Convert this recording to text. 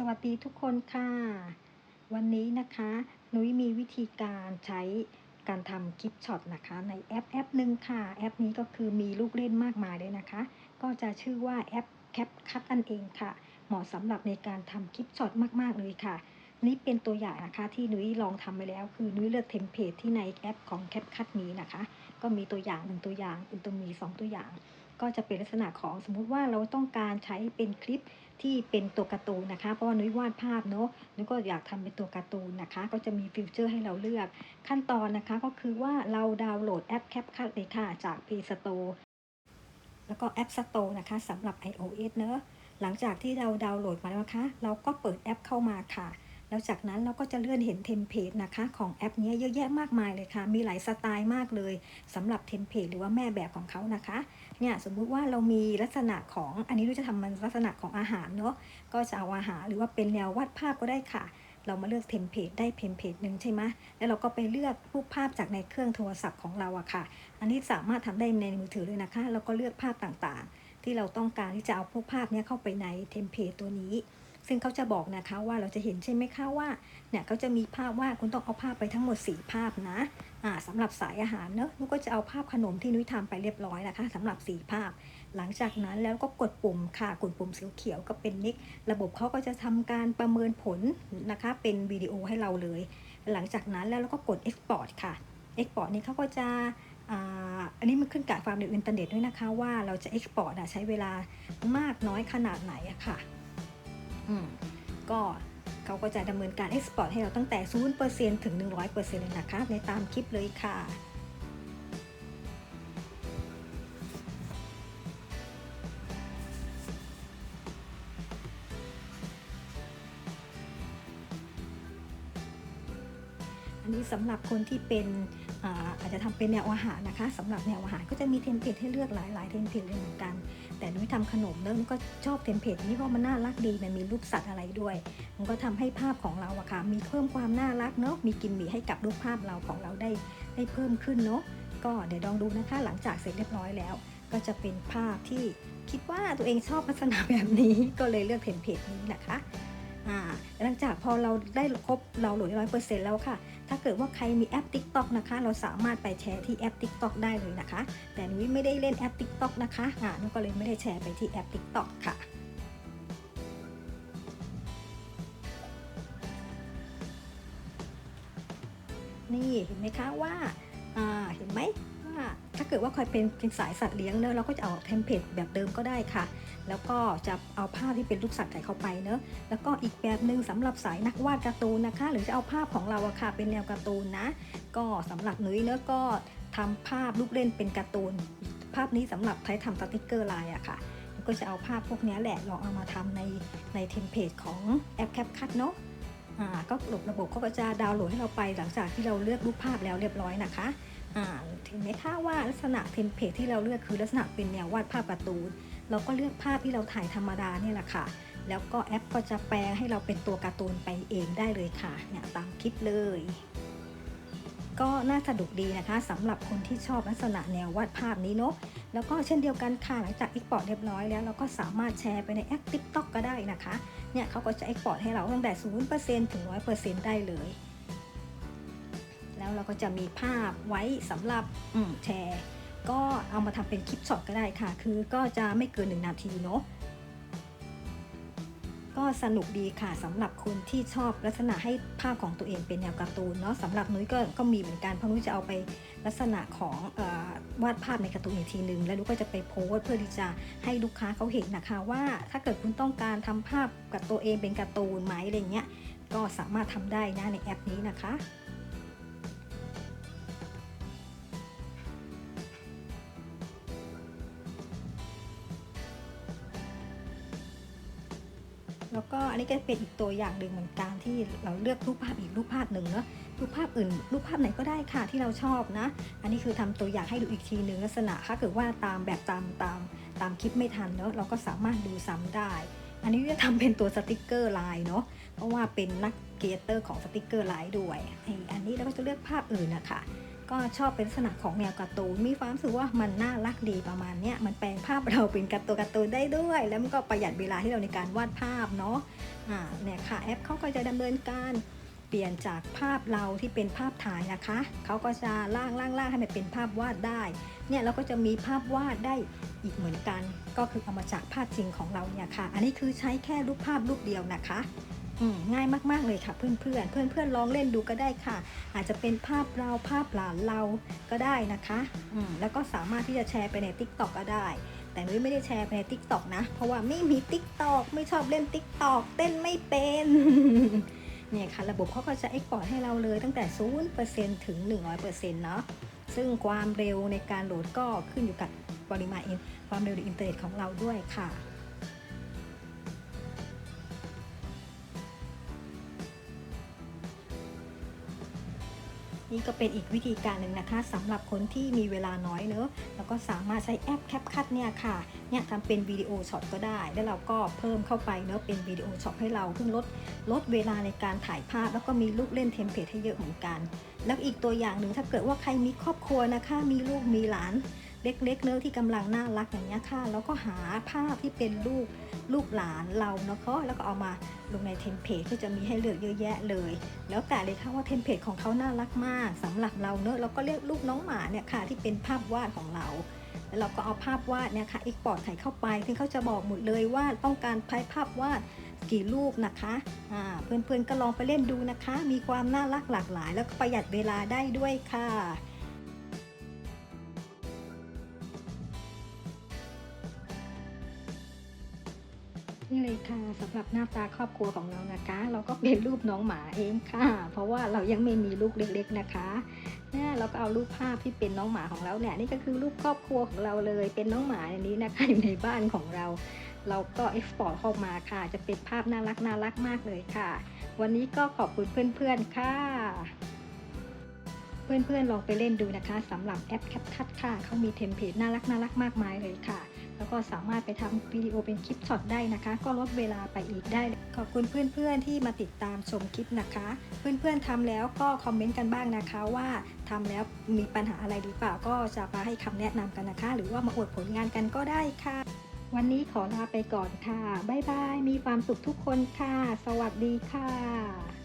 สวัสดีทุกคนค่ะ วันนี้นะคะนุ้ยมีวิธีการใช้การทำคลิปช็อตนะคะ ในแอปแอปหนึ่งค่ะ แอปนี้ก็คือมีลูกเล่นมากมายเลยนะคะ ก็จะชื่อว่าแอปแคปคัตอันเองค่ะ เหมาะสำหรับในการทำคลิปช็อตมาก ๆ เลยค่ะ นี่เป็นตัวอย่างนะคะที่นุ้ยลองทำไปแล้ว คือนุ้ยเลือกเทมเพลตที่ในแอปของแคปคัตนี้นะคะ ก็มีตัวอย่างหนึ่งตัวอย่างเป็นตัวมีสองตัวอย่าง ก็จะเป็นลักษณะของสมมุติว่าเราต้องการใช้เป็นคลิปที่เป็นตัวการ์ตูนนะคะ เพราะว่านุ้ยวาดภาพเนาะนุ้ยก็อยากทำเป็นตัวการ์ตูนนะคะ ก็จะมีฟิวเจอร์ให้เราเลือก ขั้นตอนนะคะก็คือว่าเราดาวน์โหลดแอป CapCut เลยค่ะจาก Play Store แล้วก็ App Store นะคะสำหรับ iOS เนอะหลังจากที่เราดาวน์โหลดมาแล้วนะคะ เราก็เปิดแอปเข้ามาค่ะ แล้วจากนั้นเราก็จะเลื่อนเห็นเทมเพลตนะคะ ของแอปนี้เยอะแยะมากมายเลยค่ะ มีหลายสไตล์มากเลยสำหรับเทมเพลตหรือว่าแม่แบบของเขานะคะ เนี่ยสมมุติว่าเรามีลักษณะของอันนี้เราจะทำมันลักษณะของอาหารเนาะก็จะเอาอาหารหรือว่าเป็นแนววาดภาพก็ได้ค่ะ เรามาเลือกเทมเพลตได้เทมเพลตหนึ่งใช่ไหมแล้วเราก็ไปเลือกรูปภาพจากในเครื่องโทรศัพท์ของเราอะค่ะ อันนี้สามารถทำได้ในมือถือเลยนะคะ แล้วก็เลือกภาพต่างๆ ที่เราต้องการที่จะเอาพวกภาพเนี้ยเข้าไปในเทมเพลตตัวนี้ซึ่งเขาจะบอกนะคะว่าเราจะเห็นใช่ไหมคะว่าเนี่ยเขาจะมีภาพว่าคุณต้องเอาภาพไปทั้งหมด 4 ภาพนะ สำหรับสายอาหารเนอะนุ้ก็จะเอาภาพขนมที่นุ้ยทำไปเรียบร้อยนะคะสำหรับ4ภาพ หลังจากนั้นแล้วก็กดปุ่มค่ะกดปุ่มสีเขียวก็เป็นนิกระบบเขาก็จะทำการประเมินผลนะคะเป็นวิดีโอให้เราเลย หลังจากนั้นแล้วเราก็กด Export ค่ะ Export นี้เขาก็จะอันนี้มันขึ้นกับความเร็วอินเทอร์เน็ตด้วยนะคะว่าเราจะ Export อะใช้เวลามากน้อยขนาดไหนอะค่ะอืมก็ เขาก็จะดำเนินการ Export ให้เราตั้งแต่ 0%ถึง 100%เลยนะคะ ในตามคลิปเลยค่ะอันนี้สำหรับคนที่เป็นอาอาจจะทำเป็นแนวอาหารนะคะสำหรับแนวอาหารก็จะมีเทมเพลตให้เลือกหลายๆเทมเพลตเลยเหมือนกัน แต่นุ้ยทำขนมเนอะนุ้ยก็ชอบเทมเพลตนี้เพราะมันน่ารักดีมันมีรูปสัตว์อะไรด้วย มันก็ทำให้ภาพของเราอะค่ะมีเพิ่มความน่ารักเนาะมีกิมมิคให้กับรูปภาพเราของเราได้ได้เพิ่มขึ้นเนาะก็เดี๋ยวลองดูนะคะหลังจากเสร็จเรียบร้อยแล้ว ก็จะเป็นภาพที่คิดว่าตัวเองชอบลักษณะแบบนี้ก็เลยเลือกเทมเพลตนี้นะคะ หลังจากพอเราได้ครบเราโหลดร้อยเปอร์เซ็นต์แล้วค่ะ ถ้าเกิดว่าใครมีแอป TikTok นะคะ เราสามารถไปแชร์ที่แอป TikTok ได้เลยนะคะ แต่นุ้ยไม่ได้เล่นแอป TikTok นะคะอ่านุ้ยก็เลยไม่ได้แชร์ไปที่แอป TikTok ค่ะนี่เห็นไหมคะว่าอ่าเห็นไหม ถ้าเกิดว่าใครเป็นเป็นสายสัตว์เลี้ยงเนอะเราก็จะเอาเทมเพลตแบบเดิมก็ได้ค่ะ แล้วก็จะเอาภาพที่เป็นลูกสัตว์ใส่เข้าไปเนอะแล้วก็อีกแบบหนึ่งสำหรับสายนักวาดการ์ตูนนะคะ หรือจะเอาภาพของเราอะค่ะเป็นแนวการ์ตูนนะ ก็สำหรับนุ้ยเนอะก็ทำภาพลูกเล่นเป็นการ์ตูน ภาพนี้สำหรับใช้ทำสติกเกอร์ลายอะค่ะ ก็จะเอาภาพพวกนี้แหละลองเอามาทำในในเทมเพลตของแอป CapCut เนอะอ่าก็ระบบระบบเขาก็จะดาวน์โหลดให้เราไปหลังจากที่เราเลือกรูปภาพแล้วเรียบร้อยนะคะ ถึงแม้ถ้าว่าลักษณะเทมเพลตที่เราเลือกคือลักษณะเป็นแนววาดภาพการ์ตูน เราก็เลือกภาพที่เราถ่ายธรรมดาเนี่ยแหละค่ะ แล้วก็แอปก็จะแปลให้เราเป็นตัวการ์ตูนไปเองได้เลยค่ะเนี่ยตามคลิปเลย ก็น่าสนุกดีนะคะสำหรับคนที่ชอบลักษณะแนววาดภาพนี้เนาะแล้วก็เช่นเดียวกันค่ะหลังจากเอ็กพอร์ตเรียบร้อยแล้วเราก็สามารถแชร์ไปในแอป TikTok ก็ได้นะคะเนี่ยเขาก็จะเอ็กพอร์ตให้เราตั้งแต่0%ถึง100%ได้เลย แล้วเราก็จะมีภาพไว้สำหรับแชร์ ก็เอามาทำเป็นคลิปช็อตก็ได้ค่ะ คือก็จะไม่เกิน1นนาทีเนาะก็สนุกดีค่ะสำหรับคนที่ชอบลักษณะให้ภาพของตัวเองเป็นแนวการ์ตูนเนาะสำหรับนุ้ยก็ก็มีเหมือนกันเพราะนุ้ยจะเอาไปลักษณะของออวาดภาพในการ์ตูนอีกทีหนึ่งแล้วนุ้ยก็จะไปโพสเพื่อที่จะให้ลูกค้าเขาเห็นนะคะว่าถ้าเกิดคุณต้องการทำภาพกับตัวเองเป็นการ์ตูนไหมอะไรเงี้ยก็สามารถทำได้นะในแอปนี้นะคะ แล้วก็อันนี้ก็เป็นอีกตัวอย่างหนึ่งเหมือนกันที่เราเลือกรูปภาพอีกรูปภาพหนึ่งเนาะรูปภาพอื่น รูปภาพไหนก็ได้ค่ะที่เราชอบนะ อันนี้คือทำตัวอย่างให้ดูอีกทีหนึ่งลักษณะถ้าเกิดว่าตามแบบตามตามตามคลิปไม่ทันเนาะเราก็สามารถดูซ้ำได้ อันนี้จะทำเป็นตัวสติกเกอร์ลายเนาะเพราะว่าเป็นนักเกเตอร์ของสติกเกอร์ลายด้วยไออันนี้เราก็จะเลือกภาพอื่นนะคะ ก็ชอบเป็นลักษณะของแนวการ์ตูนมีความรู้สึกว่ามันน่ารักดีประมาณเนี้ยมันแปลงภาพเราเป็นการ์ตูนการ์ตูนได้ด้วย แล้วมันก็ประหยัดเวลาที่เราในการวาดภาพเนาะอ่าเนี่ยค่ะแอปเขาก็จะดำเนินการเปลี่ยนจากภาพเราที่เป็นภาพถ่ายนะคะ เขาก็จะล่างล่างล่างให้มันเป็นภาพวาดได้ เนี่ยเราก็จะมีภาพวาดได้อีกเหมือนกัน ก็คือเอามาจากภาพจริงของเราเนี่ยค่ะ อันนี้คือใช้แค่รูปภาพรูปเดียวนะคะ ง่ายมาก ๆ เลยค่ะเพื่อนๆเพื่อนเพื่อนๆลองเล่นดูก็ได้ค่ะ อาจจะเป็นภาพเราภาพหลานเราก็ได้นะคะอืมแล้วก็สามารถที่จะแชร์ไปใน t ิ k t o k ก็ได้ แต่นุ้ยไม่ได้แชร์ไปใน t ิ k t o k นะ เพราะว่าไม่มี t ิ k t o k ไม่ชอบเล่น t ิ k t o k เต้นไม่เป็นเนี่ยค่ะ ระบบเขาก็จะ export ให้เราเลยตั้งแต่ 0%ถึง 100%เนาะซึ่งความเร็วในการโหลดก็ขึ้นอยู่กับปริมาณความเร็วในอินเทอร์เน็ตของเราด้วยค่ะ นี่ก็เป็นอีกวิธีการหนึ่งนะคะสำหรับคนที่มีเวลาน้อยเนอะแล้วก็สามารถใช้แอปแคปคัดเนี่ยค่ะเนี่ยทำเป็นวิดีโอช็อตก็ได้ แล้วเราก็เพิ่มเข้าไปเนอะเป็นวิดีโอช็อตให้เราเพิ่งลดลดเวลาในการถ่ายภาพ แล้วก็มีลูกเล่นเทมเพลตให้เยอะเหมือนกัน แล้วอีกตัวอย่างหนึ่งถ้าเกิดว่าใครมีครอบครัวนะคะ มีลูกมีหลาน เล็กๆเนอะที่กำลังน่ารักอย่างเงี้ยค่ะ แล้วก็หาภาพที่เป็นลูกลูกหลานเราเนาะแล้วก็เอามาลงในเทมเพลตก็จะมีให้เลือกเยอะแยะเลย แล้วแต่เลยค่ะว่าเทมเพลตของเขาน่ารักมากสำหรับเราเนอะเราก็เรียกลูกน้องหมาเนี่ยค่ะที่เป็นภาพวาดของเราแล้วเราก็เอาภาพวาดเนี่ยค่ะอ็กพอร์ตใส่เข้าไปซึ่งเขาจะบอกหมดเลยว่าต้องการใช้ภาพวาดกี่รูปนะคะอ่าเพื่อนๆก็ลองไปเล่นดูนะคะ มีความน่ารักหลากหลาย แล้วก็ประหยัดเวลาได้ด้วยค่ะ นี่เลยค่ะสำหรับหน้าตาครอบครัวของเรานะคะ เราก็เป็นรูปน้องหมาเองค่ะ เพราะว่าเรายังไม่มีลูกเล็กๆนะคะเนี่ยเราก็เอารูปภาพที่เป็นน้องหมาของเราเนี่ยนี่ก็คือรูปครอบครัวของเราเลย เป็นน้องหมาอันนี้นะคะอยู่ในบ้านของเรา เราก็เอ็กซ์พอร์ตเข้ามาค่ะ จะเป็นภาพน่ารักน่ารักมากเลยค่ะ วันนี้ก็ขอบคุณเพื่อนๆค่ะเพื่อนๆลองไปเล่นดูนะคะสำหรับแอป CapCut ค่ะเขามีเทมเพลตน่ารักน่ารักมากมายเลยค่ะ แล้วก็สามารถไปทำวิดีโอเป็นคลิปช็อตได้นะคะ ก็ลดเวลาไปอีกได้ ขอบคุณเพื่อนๆที่มาติดตามชมคลิปนะคะ เพื่อนๆทำแล้วก็คอมเมนต์กันบ้างนะคะว่าทำแล้วมีปัญหาอะไรหรือเปล่าก็จะมาให้คำแนะนำกันนะคะ หรือว่ามาอวดผลงานกันก็ได้ค่ะ วันนี้ขอลาไปก่อนค่ะบ๊ายบายมีความสุขทุกคนค่ะ สวัสดีค่ะ